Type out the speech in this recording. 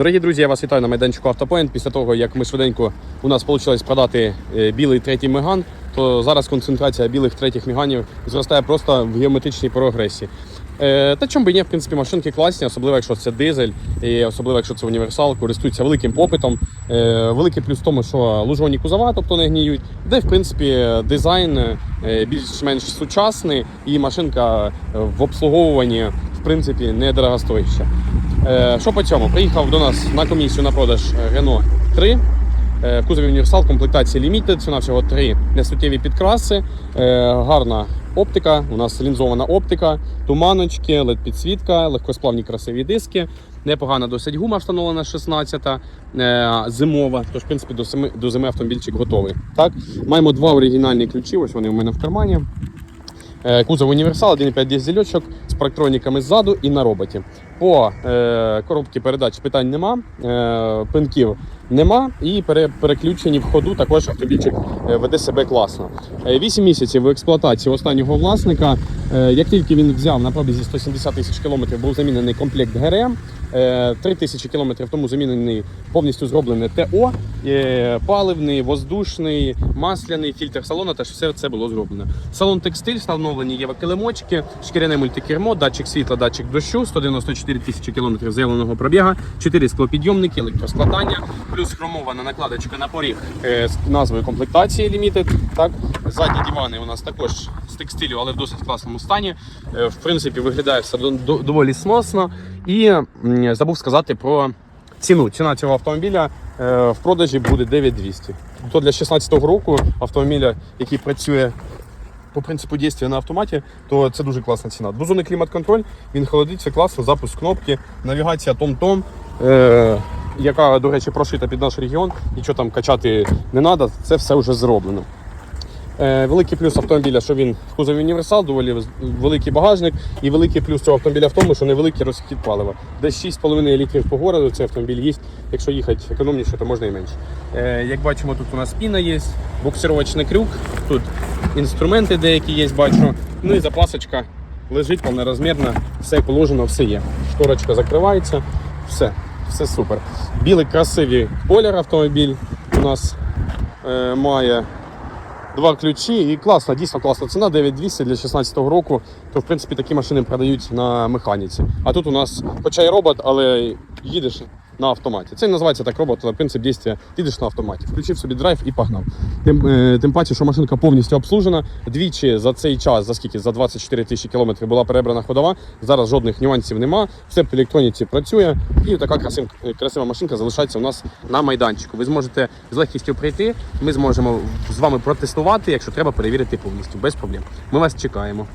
Дорогі друзі, я вас вітаю на майданчику Автопоінт. Після того, як ми швиденько у нас вийшло продати е, білий третій меган, то зараз концентрація білих третіх меганів зростає просто в геометричній прогресії. Е, Та чому би ні, в принципі, машинки класні, особливо якщо це дизель, і особливо якщо це універсал, користуються великим попитом. Е, Великий плюс в тому, що лужоні кузова, тобто не гніють, де в принципі дизайн більш-менш сучасний, і машинка в обслуговуванні в принципі не дорогостояща. Е, Що по цьому? Приїхав до нас на комісію на продаж е, Renault 3. Е, В кузові універсал комплектації Limited, ціна всього три несуттєві підкраси, гарна оптика, у нас лінзована оптика, туманочки, led підсвітка, легкосплавні красиві диски, непогана досить гума встановлена 16 е, зимова. Тож, в принципі, до зими, до зими автомобільчик готовий. Так? Маємо два оригінальні ключі, ось вони у мене в кармані. Е, Кузов універсал, 1,5 дизельочок з парктроніками ззаду і на роботі. По е, коробці передач питань нема, е, пинків нема, і пере, переключені в ходу також автомобільчик веде себе класно. Е, 8 місяців в експлуатації останнього власника. Як тільки він взяв на пробізі 170 тисяч кілометрів, був замінений комплект ГРМ. Е, 3 тисячі кілометрів тому замінений повністю зроблене ТО, е, паливний, воздушний, масляний фільтр салону, теж все це було зроблено. Салон текстиль, встановлені є килимочки, шкіряне мультикермо, датчик світла, датчик дощу, 194 тисячі кілометрів заявленого пробіга, 4 склопідйомники, електроскладання, плюс хромована накладочка на поріг е, з назвою комплектації Limited. Так, задні дивани у нас також текстилю, але в досить класному стані. Е, В принципі, виглядає все до- до- доволі сносно. І забув сказати про ціну. Ціна цього автомобіля е, в продажі буде 9200. То для 16-го року автомобіля, який працює по принципу дійства на автоматі, то це дуже класна ціна. Двозонний клімат-контроль, він холодить, все класно, запуск кнопки, навігація том-том. Е, яка, до речі, прошита під наш регіон, нічого там качати не треба, це все вже зроблено. Е, Великий плюс автомобіля, що він в кузові універсал, доволі великий багажник. І великий плюс цього автомобіля в тому, що невеликий розхід палива. Десь 6,5 літрів по городу цей автомобіль їсть. Якщо їхати економніше, то можна і менше. Е, Як бачимо, тут у нас піна є, буксировочний крюк, тут інструменти деякі є, бачу. Ну і запасочка лежить повнорозмірна, все положено, все є. Шторочка закривається, все, все супер. Білий красивий колір автомобіль у нас е, має. Два ключі і класна, дійсно класна ціна, 9200 для 16-го року. То в принципі такі машини продають на механіці. А тут у нас, хоча й робот, але їдеш на автоматі. Це називається так робот, але принцип дійства їдеш на автоматі. Включив собі драйв і погнав. Тим, е, тим паче, що машинка повністю обслужена. Двічі за цей час, за скільки за 24 тисячі кілометрів була перебрана ходова. Зараз жодних нюансів нема. Все по електроніці працює. І така красива, красива машинка залишається у нас на майданчику. Ви зможете з легкістю прийти. Ми зможемо з вами протестувати, якщо треба перевірити повністю без проблем. Ми вас чекаємо.